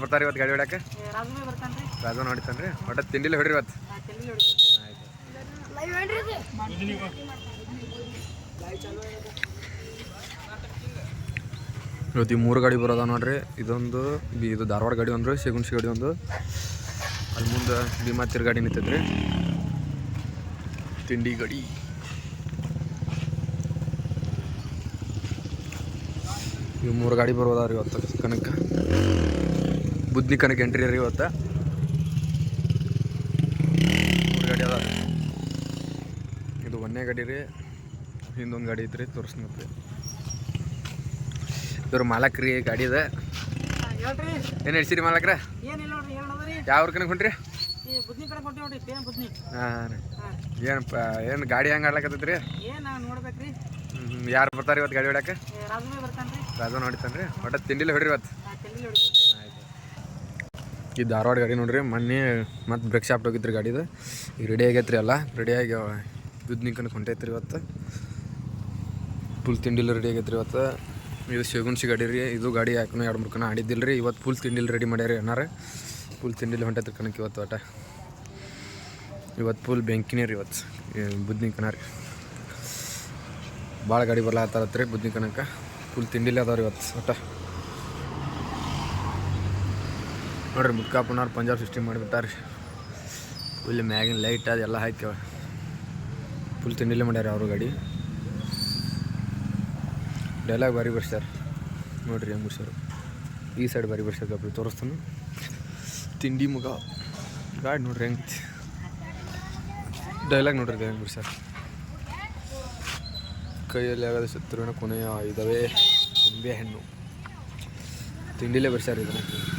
ಬರ್ತಾರೆ ಇವತ್ತು ಗಾಡಿ ಹೊಡ್ಯಾಕ? ರಾಜು ನೋಡಿತಾನ್ರಿ ಒಟ್ಟ ತಿಂಡಿಲ್ಲ ಹೊಡ್ರಿ ಇವತ್ತು. ಇವತ್ತು ಈ ಮೂರು ಗಾಡಿ ಬರೋದ ನೋಡ್ರಿ. ಇದೊಂದು ಬಿ- ಇದು ಧಾರವಾಡ ಗಾಡಿ ಒಂದು ಶಗುನ್ಸಿ ಗಾಡಿ ಒಂದು. ಅಲ್ಲಿ ಮುಂದೆ ಭೀಮಾತಿರ್ ಗಾಡಿ ನಿಂತೈತ್ರಿ. ತಿಂಡಿ ಗಾಡಿ. ಇವು ಮೂರು ಗಾಡಿ ಬರೋದಾವ್ರಿ ಇವತ್ತು ಕನಕ. ಬುದ್ನಿ ಕನಕ ಎಂಟ್ರಿ ರೀ ಇವತ್ತು. ಗಾಡಿ ಅದ ಇದು ಒಂದೇ ಗಾಡಿ ರೀ ಹಿಂದೊಂದು ಗಾಡಿ ಐತ್ರಿ ತೋರಿಸ್ನತ್ರಿ. ಇವ್ರ ಮಾಲಕ್ರಿ ಗಾಡಿ ಇದೆ ಏನು ಹಿಡ್ಸಿರಿ ಮಾಲಕ್ರ? ಯಾವ ಊರ್ ಕನಕ್ ರೀ ಹೊಂಟ್ರಿ ಹಾಂ ಏನು ಏನಪ್ಪ ಏನು ಗಾಡಿ ಹೆಂಗೆ ಆಡ್ಲಕತ್ತೈತ್ರಿ? ರೀ ಯಾರು ಬರ್ತಾರೆ ಇವತ್ತು ಗಾಡಿ ಬರ್ತಾನ್ರಿ. ರಾಜು ನೋಡಿತಾನ್ರಿ ಒಟ್ಟ ತಿಂಡಿಲ್ಲ ಹೊಡ್ರಿ ಇವತ್ತು ಹೊಡಿತೀನಿ ಈ ಧಾರವಾಡ ಗಾಡಿ ನೋಡ್ರಿ, ಮೊನ್ನೆ ಮತ್ತೆ ಬ್ರೇಕ್ ಶಾಪ್ ಹೋಗಿದ್ರಿ ಗಾಡಿದು. ಈಗ ರೆಡಿ ಆಗೈತ್ರಿ ಎಲ್ಲ. ರೆಡಿ ಆಗಿ ದುಡ್ನಿಕನಕ್ಕೆ ಹೊಂಟೈತ್ರಿ ಇವತ್ತು. ಫುಲ್ ತಿಂಡಿಲ್ಲ ರೆಡಿ ಆಗೈತ್ರಿ ಇವತ್ತು. ಇದು ಶಗುನ್ಸಿ ಗಾಡಿ ರೀ. ಇದು ಗಾಡಿ ಯಾಕನೂ ಎರಡು ಮೂರು ಕಣ ಆಡಿದ್ದಿಲ್ಲ ರೀ. ಇವತ್ತು ಫುಲ್ ತಿಂಡಿಲ್ ರೆಡಿ ಮಾಡ್ಯಾರಿ ಏನಾರ ಫುಲ್ ತಿಂಡಿಲಿ ಹೊಂಟೈತ್ರಿ ಕಣಕ್ಕೆ ಇವತ್ತು ಆಟ ಇವತ್ತು ಫುಲ್ ಬೆಂಕಿನೇ ರೀ ಇವತ್ತು. ಬುದ್ಧಿ ಕಣ ರೀ. ಭಾಳ ಗಾಡಿ ಬರ್ಲಾತ್ತಾರತ್ರಿ ಬುದ್ಧಿ ಕಣಕ್ಕೆ. ಫುಲ್ ತಿಂಡಿಲ್ಲ ಅದಾವ್ರಿ ಇವತ್ತು ಒಟ್ಟ. ನೋಡ್ರಿ ಮುದ್ಕಾಪುನಾರ್ ಪಂಜಾಬ್ ಸಿಸ್ಟಮ್ ಮಾಡಿಬಿಟ್ಟಾರೆ ಫುಲ್ ಮ್ಯಾಗಿನ ಲೈಟ್ ಅದೆಲ್ಲ ಹಾಕ್ಯವ. ಫುಲ್ ತಿಂಡಿಲ್ಲ ಮಾಡ್ಯಾರ ಅವರು ಗಾಡಿ. ಡೈಲಾಗ್ ಬಾರಿ ಬರ್ಸ್ಯಾರ. ನೋಡ್ರಿ ಹೆಂಗೆ ಬರ್ಸ್ಯಾರ. ಈ ಸೈಡ್ ಬಾರಿ ಬರ್ಸ್ಯಾರ ಗಬ್ರಿ ತೋರಿಸ್ತಾನೆ. ತಿಂಡಿ ಮುಗ. ಗಾಡಿ ನೋಡ್ರಿ ಹೆಂಗೆ ಡೈಲಾಗ್ ನೋಡ್ರಿ ಹೆಂಗೆ ಬಿಡ್ಸ್ಯಾರ ಕೈಯಲ್ಲಿ ಆಗದ ಶತ್ರುವಿನ ಕೊನೆಯ ಇದಾವೆ ನಿಂಬೆ ಹಣ್ಣು. ತಿಂಡಿಲೇ ಬರ್ಸ್ಯಾರ ಇದನ್ನು.